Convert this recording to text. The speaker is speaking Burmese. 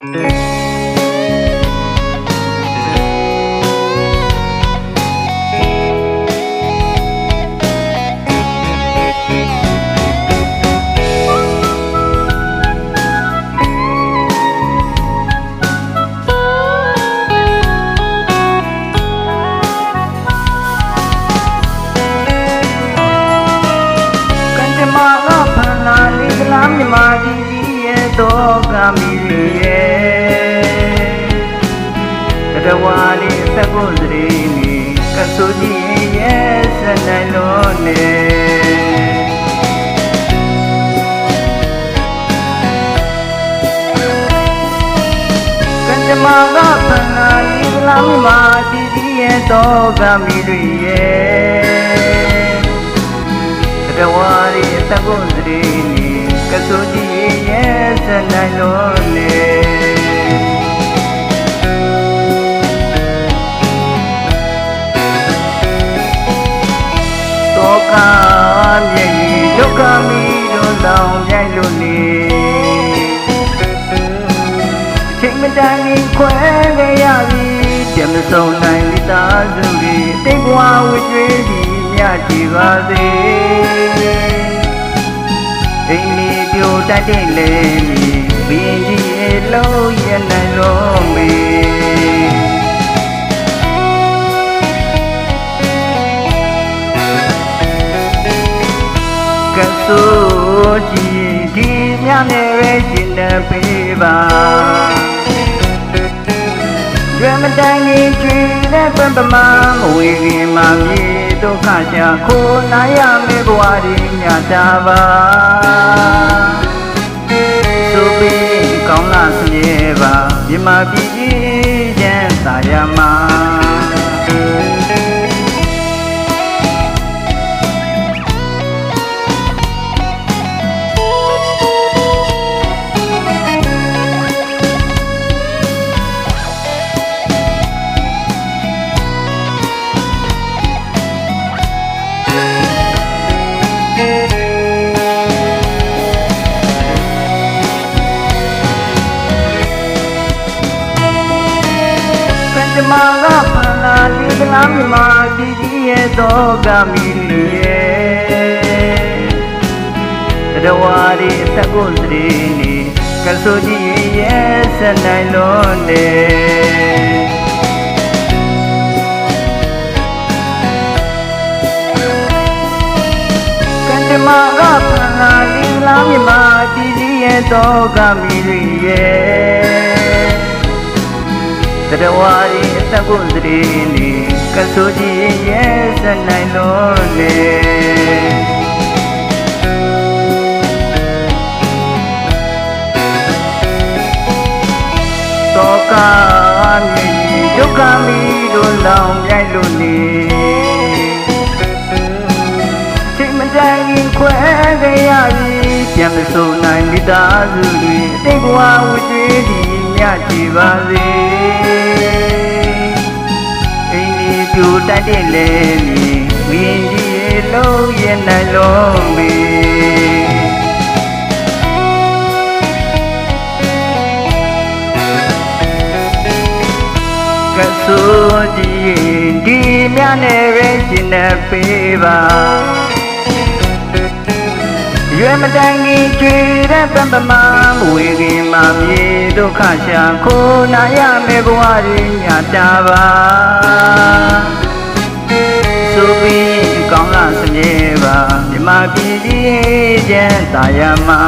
ကံ သကုစရီနီကဆူကြီးရဲ့စနိုင်လုံးနဲ့ကံကြမ္မာကဖန်လာလေးကလားမြမကြီးကြီးရဲ့တော့ကမီရဲ့တဝါရီသကုစရီနီကဆူကြီးရဲ့စနိုင်လုံးနဲ့ ကြီးဒုက္ခမီတို့လောင်ရိုက်လို့နေအချိန်မတန်ကြီးခွဲခဲ့ရပြီတမဆုံးနိုင်မိသားစုတွေတိတ်ဘဝဝကြွေးပြီးမြတ်ကြည်ပါစေအိမ်မီပြိုတတ်တဲ့လေဘင်းကြီးရေလုံးရနိုင်လို့မေ ကဆိုကြည်ဒီမြနဲ့ပဲရှင်နေပေးပါရွယ်မတိုင်ခင်ကျွေတဲ့ပံပမမဝေခင်မှာမြေဒုက္ခချခိုးနိုင်ရမယ့်ဘဝဒီမြတ်တာပါသူပြီးကောင်းလားစမြဲပါမြမပြည်ကြီးချမ်းသာရမှာ ကလားမြမကြီးကြီးရဲ့တော့ကမီရဲ့တဝါရီသကုစရီနီကဆိုကြီးရဲ့စနိုင်လုံးနဲ့ကံကြမ္မာကဖန်လာလေးကလားမြမကြီးကြီးရဲ့တော့ကမီရဲ့တရဝါရီအသက်ကိုစရီနေ ကဆိုကြီးရဲ့စနိုင်လုံးနေတောကမြေဒုက္ခမီတို့လောင်မြိုက်လို့နေချိန်မတိုင်ခင်ခွဲခဲ့ရပြီပြန်မစိုးနိုင်မိသားစုတွေအတိတ်ဘဝဝကြွေးဒီမြတ်ကြည်ပါစေအိ မ်ဒီပြူတတ်တဲ့လေမီဝင်းကြီးရေလုံးရဲ့နိုင်လုံးမီကဆိုကြီးဒီမြနဲ့ပဲရှင်နေပေးပါ ရွယ်မတိုင်ခင်ကျွေတဲ့ပံပမမဝေခင်မှာမြေဒုက္ခရှာခိုးနာရမယ်ဘဝရင်းညတာပါဆိုပြီးကောင်းလားစမြဲပါမြမပြည်ကြီးချမ်းသာရမှာ